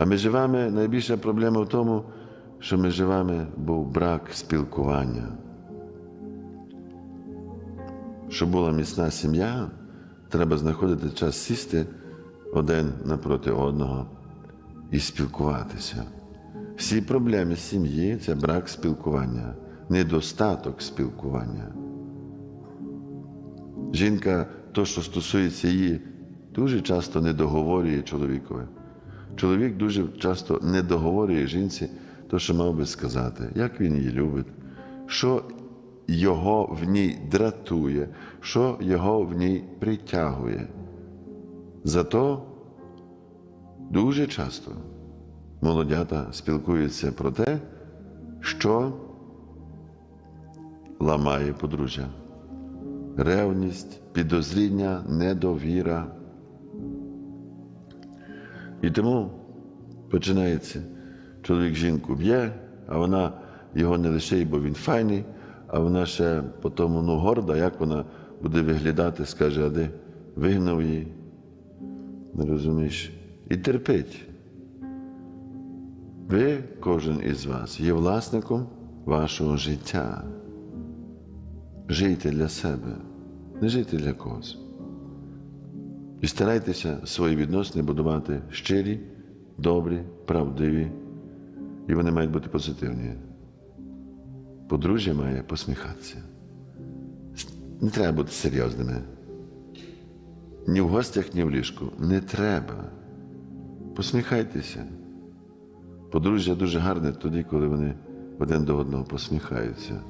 А ми живемо, найбільша проблема в тому, що ми живемо, був брак спілкування. Щоб була міцна сім'я, треба знаходити час сісти один напроти одного і спілкуватися. Всі проблеми сім'ї це брак спілкування, недостаток спілкування. Жінка, то, що стосується її, дуже часто не договорює чоловікові. Чоловік дуже часто не договорює жінці то, що мав би сказати, як він її любить, що його в ній дратує, що його в ній притягує. Зато дуже часто молодята спілкуються про те, що ламає подружжя. Ревність, підозріння, недовіра. І тому починається. Чоловік жінку б'є, а вона його не лише, бо він файний, а вона ще по тому ну, горда, як вона буде виглядати, скаже, а де вигнав її. Не розумієш? І терпить. Ви, кожен із вас, є власником вашого життя. Жийте для себе, не жийте для когось. І старайтеся свої відносини будувати щирі, добрі, правдиві, і вони мають бути позитивні. Подружжя має посміхатися. Не треба бути серйозними. Ні в гостях, ні в ліжку. Не треба. Посміхайтеся. Подружжя дуже гарне тоді, коли вони один до одного посміхаються.